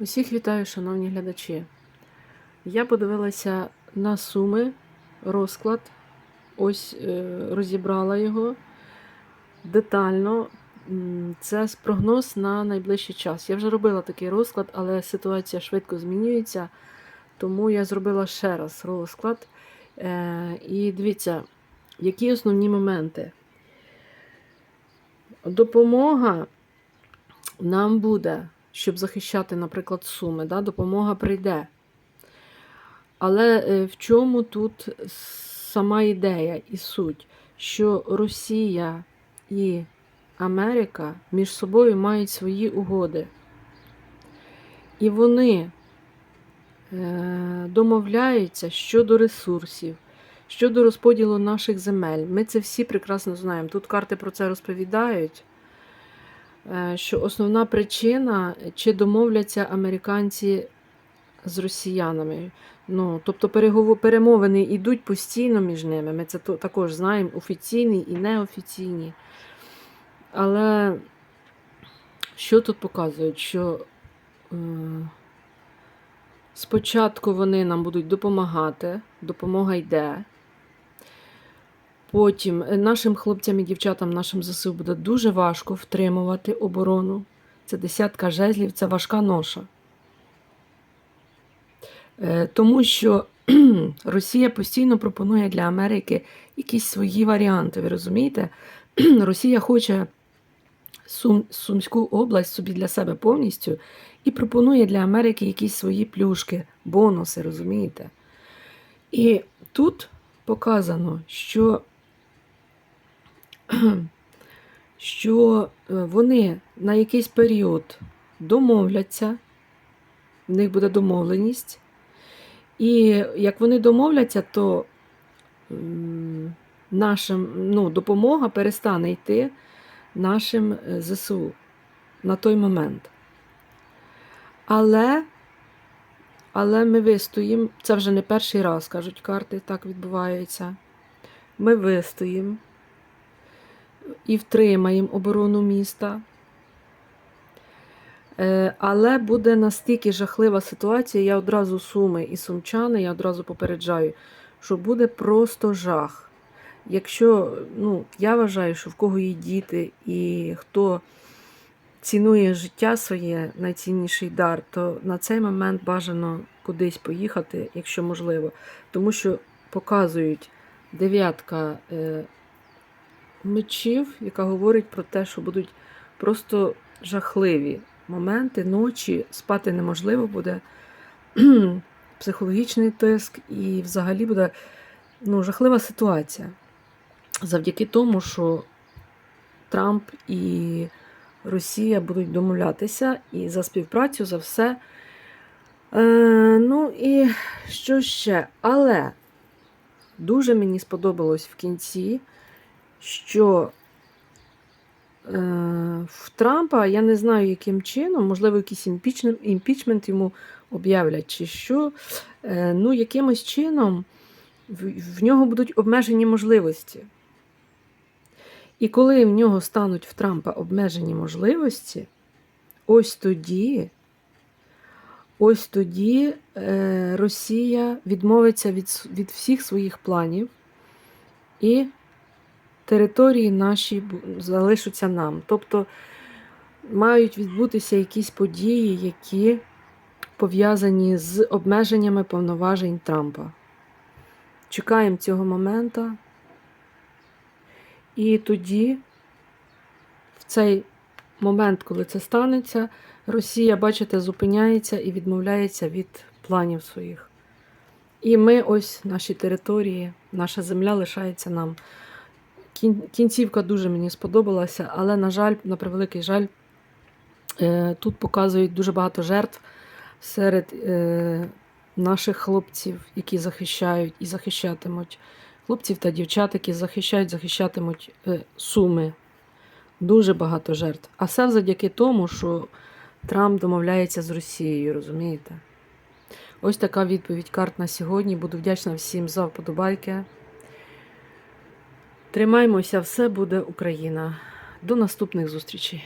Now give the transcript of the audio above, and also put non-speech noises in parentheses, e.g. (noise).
Усіх вітаю, шановні глядачі. Я подивилася на суми, розклад, ось е, розібрала його детально. Це прогноз на найближчий час. Я вже робила такий розклад, але ситуація швидко змінюється, тому я зробила ще раз розклад. Е, І дивіться, які основні моменти. Допомога нам буде, щоб захищати, наприклад, суми. Да? Допомога прийде. Але е, в чому тут сама ідея і суть? Що Росія і Америка між собою мають свої угоди. І вони е, домовляються щодо ресурсів, щодо розподілу наших земель. Ми це всі прекрасно знаємо. Тут карти про це розповідають. Е, що основна причина, чи домовляться американці з росіянами. Ну, тобто перемовини йдуть постійно між ними. Ми це також знаємо, офіційні і неофіційні. Але що тут показують? Що е, спочатку вони нам будуть допомагати, допомога йде. Потім е, нашим хлопцям і дівчатам, нашим ЗСУ буде дуже важко втримувати оборону. Це десятка жезлів, це важка ноша. Е, Тому що (clears throat) Росія постійно пропонує для Америки якісь свої варіанти. Ви розумієте? (clears throat) Росія хоче Сум, Сумську область собі для себе повністю і пропонує для Америки якісь свої плюшки, бонуси, розумієте? І тут показано, що (clears throat) що е, вони на якийсь період домовляться, в них буде домовленість. І як вони домовляться, то нашим, ну, допомога перестане йти нашим е, ЗСУ на той момент. Але, але ми вистоїмо, це вже не перший раз, кажуть карти, так відбувається. Ми вистоїмо і втримаємо оборону міста. Е, Але буде настільки жахлива ситуація, я одразу суми і сумчани, я одразу попереджаю, що буде просто жах. Якщо, ну, я вважаю, що в кого є діти і хто цінує життя своє, найцінніший дар, то на цей момент бажано кудись поїхати, якщо можливо. Тому що показують дев'ятка е, мечів, яка говорить про те, що будуть просто жахливі моменти, ночі, спати неможливо буде, (clears throat) психологічний тиск, і взагалі буде ну, жахлива ситуація. Завдяки тому, що Трамп і Росія будуть домовлятися і за співпрацю, за все. Е, ну і що ще? Але дуже мені сподобалось в кінці, що е, в Трампа, я не знаю, яким чином, можливо, якийсь імпічмент, імпічмент йому об'являть, чи що. Е, ну, якимось чином в, в нього будуть обмежені можливості. І коли в нього стануть в Трампа обмежені можливості, ось тоді, ось тоді е, Росія відмовиться від, від всіх своїх планів, і території наші залишаться нам. Тобто мають відбутися якісь події, які пов'язані з обмеженнями повноважень Трампа. Чекаємо цього моменту. І тоді, в цей момент, коли це станеться, Росія, бачите, зупиняється і відмовляється від планів своїх. І ми, ось наші території, наша земля лишається нам. Кін- Кінцівка дуже мені сподобалася, але, на жаль, на превеликий жаль, е, тут показують дуже багато жертв серед е, наших хлопців, які захищають і захищатимуть хлопців та дівчат, які захищають, захищатимуть е, суми. Дуже багато жертв. А все завдяки тому, що Трамп домовляється з Росією, розумієте? Ось така відповідь карт на сьогодні. Буду вдячна всім за вподобайки. Тримаймося, все буде Україна. До наступних зустрічей.